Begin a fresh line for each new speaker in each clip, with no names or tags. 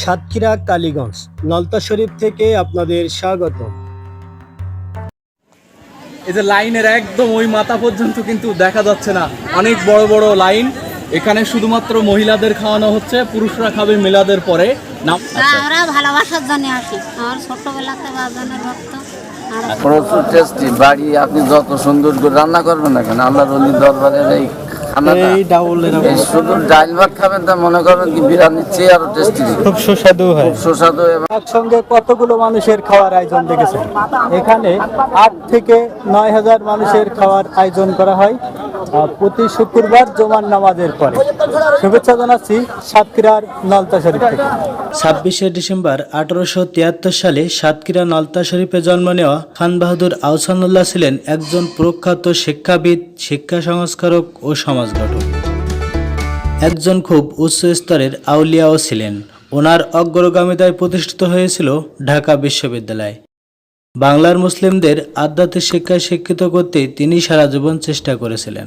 সাতক্ষীরা কালীগঞ্জ। নলতা শরীফ থেকে আপনাদের স্বাগত
এই যে লাইনের একদম ওই মাথা পর্যন্ত কিন্তু দেখা যাচ্ছে না। অনেক বড় বড় লাইন। এখানে শুধুমাত্র মহিলাদের খাওয়ানো হচ্ছে পুরুষরা খাবে মিলাদের পরে।
আমরা ভালোবাসার জন্য আসি। আমার ছোটবেলাতে বাজানের ভক্ত।
প্রচুর টেস্টি বাড়ি আপনি যত সুন্দর করে রান্না করবেন না কেন আল্লাহর দরবারের এই
এই
ডাউল শুধু ডাল ভাত খাবেন তা মনে করবেন কি বিরিয়ানির চেয়ে আরও টেস্টি
খুব সুস্বাদু হয়।
সুস্বাদু
একসঙ্গে কতগুলো মানুষের খাওয়ার আয়োজন দেখেছেন? এখানে আট থেকে নয় হাজার মানুষের খাওয়ার আয়োজন করা হয়। প্রতি শুক্রবার জমান নামাজের পরে। শুভেচ্ছা জানাচ্ছি সাতক্ষীরার নলতা শরীফ থেকে। ছাব্বিশে ডিসেম্বর আঠারোশো তিয়াত্তর সালে সাতক্ষীরা নলতা শরীফে জন্ম নেওয়া খান বাহাদুর আহসানুল্লাহ ছিলেন একজন প্রখ্যাত শিক্ষাবিদ, শিক্ষা সংস্কারক ও সমাজগঠক একজন খুব উচ্চ স্তরের আউলিয়াও ছিলেন। ওনার অগ্রগামিতায় প্রতিষ্ঠিত হয়েছিল ঢাকা বিশ্ববিদ্যালয়। বাংলার মুসলিমদের আধ্যাত্মিক শিক্ষায় শিক্ষিত করতে তিনি সারা জীবন চেষ্টা করেছিলেন।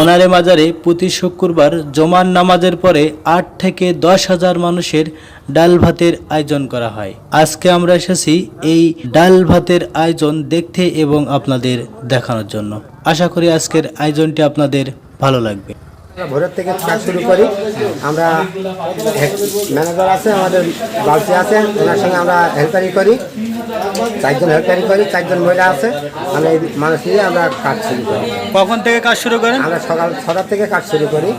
ওনারে মাজারে প্রতি শুক্রবার জমান নামাজের পরে আট থেকে দশ হাজার মানুষের ডাল ভাতের আয়োজন করা হয়। আজকে আমরা এসেছি এই ডাল ভাতের আয়োজন দেখতে এবং আপনাদের দেখানোর জন্য। আশা করি আজকের আয়োজনটি আপনাদের ভালো লাগবে।
ভোরের থেকে কাজ শুরু করি। আমরা ম্যানেজার আছে আমাদের বালতি আছে ওনার সঙ্গে আমরা হেল্পারি করি। চারজন হেল্পারি করি চারজন মহিলা আছে। আমরা এই মানুষ নিয়ে আমরা কাজ শুরু করি।
কখন থেকে কাজ শুরু করেন?
আমরা সকাল ছটার থেকে কাজ শুরু করি।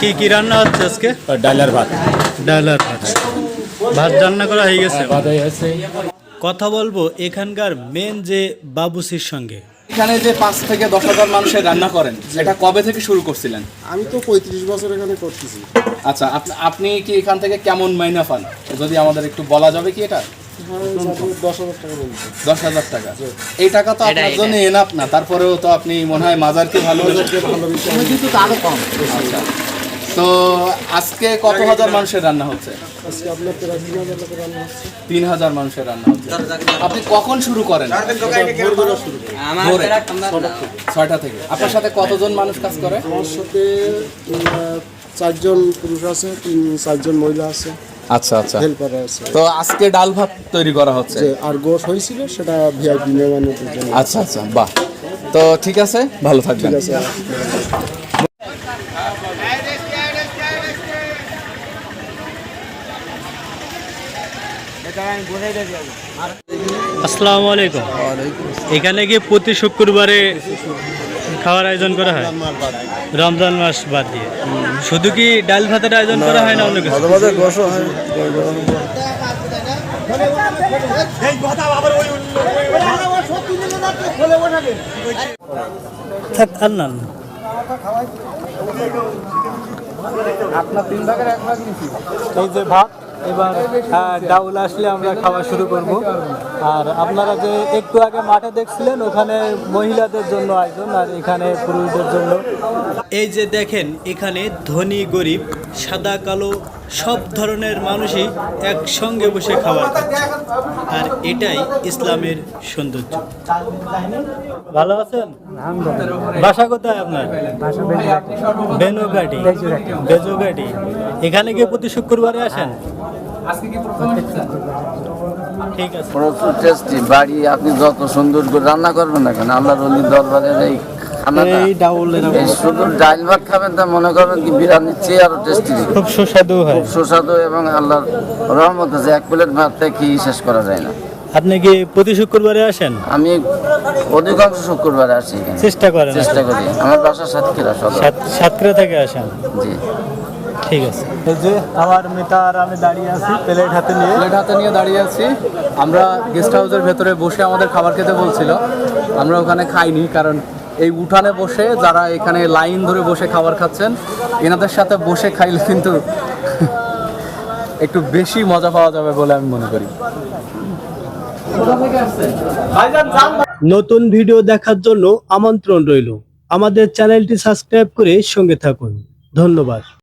কি কি রান্না হচ্ছে আজকে?
ডালের ভাত।
ডালার ভাত। ভাত রান্না করা হয়ে গেছে। কথা বলব এখানকার মেন যে বাবুসির সঙ্গে।
এখানে যে পাঁচ থেকে দশ হাজার মানুষের রান্না করেন এটা কবে থেকে শুরু করছিলেন?
আমি তো পঁয়ত্রিশ বছর এখানে করতেছি।
আচ্ছা আপনি- আপনি কি এখান থেকে কেমন মাইনা পান? যদি আমাদের একটু বলা যাবে কি এটা?
দশ হাজার টাকা বলছি
দশ হাজার টাকা। এই টাকা তো আপনার জন্য এনাফ না তারপরেও তো আপনি মনে হয় মাজারকে ভালো আচ্ছা। তো আজকে কত হাজার মানুষের রান্না হচ্ছে?
আজকে আপনার প্রায় তিন হাজার টাকা রান্না হচ্ছে।
তিন হাজার মানুষের রান্না হচ্ছে। আপনি কখন শুরু করেন?
শুরু করি।
ভোরে ছয়টা থেকে। আপনার সাথে কতজন মানুষ কাজ করে?
আমার সাথে চারজন পুরুষ আছে তিন চারজন মহিলা আছে
আচ্ছা আচ্ছা।
হেল্পার আছে।
তো আজকে ডাল ভাত তৈরি করা হচ্ছে?
আর গোশ হয়েছিল সেটা ভিআইপি মেহমানদের জন্য।
আচ্ছা আচ্ছা বাহ। তো ঠিক আছে ভালো থাকবেন।
ঠিক আছে।
আসসালামু আলাইকুম। এখানে কি প্রতি শুক্রবারে খাওয়ার আয়োজন করা হয়? রমজান মাস বাদ দিয়ে। শুধু কি ডাল ভাতের আয়োজন করা হয় না অন্য কিছু?
মাঝে গোশও হয়
থাক, আর না না। এই যে ভাত এবার হ্যাঁ, ডাউল আসলে আমরা খাওয়া শুরু করব। আর আপনারা যে একটু আগে মাঠে দেখছিলেন ওখানে মহিলাদের জন্য আয়োজন আর এখানে পুরুষদের জন্য। এই যে দেখেন এখানে ধনী গরিব সাদা কালো সব ধরনের মানুষই একসঙ্গে বসে খাবার খাচ্ছে। আর এটাই ইসলামের সৌন্দর্য। ভালো আছেন? বাসা কোথায় আপনার? বেনুকাটি বেজুকাটি এখানে গিয়ে প্রতি শুক্রবারে আসেন? ঠিক আছে।
প্রচুর টেস্টি বাড়ি আপনি যত সুন্দর করে রান্না করবেন না কেন আল্লাহর দরবারের এই
এই
শুধু ডাল ভাত খাবেন তা মনে করবেন কি বিরিয়ানির চেয়ে আরও টেস্টি
খুব সুস্বাদু হয়।
সুস্বাদু এবং আল্লাহর রহমত আছে এক প্লেট ভাত কি শেষ করা যায় না।
আপনি কি প্রতি শুক্রবারে আসেন?
আমি অধিকাংশ শুক্রবারে আসি
চেষ্টা করেন
চেষ্টা করি। আমার বাসা সাতক্ষীরা
সাতক্ষীরা থেকে আসেন?
জি।
ঠিক আছে। এই যে আমার মিতা আর আমি দাঁড়িয়ে আছি প্লেট হাতে নিয়ে।
প্লেট হাতে নিয়ে দাঁড়িয়ে আছি। আমরা গেস্ট হাউসের ভেতরে বসে আমাদের খাবার খেতে বলছিল। আমরা ওখানে খাইনি কারণ এই উঠানে বসে যারা এখানে লাইন ধরে বসে খাবার খাচ্ছেন, এনাদের সাথে বসে খাইলে কিন্তু একটু বেশি মজা পাওয়া যাবে বলে আমি মনে করি।
নতুন ভিডিও দেখার জন্য আমন্ত্রণ রইল। আমাদের চ্যানেলটি সাবস্ক্রাইব করে সঙ্গে থাকুন। ধন্যবাদ।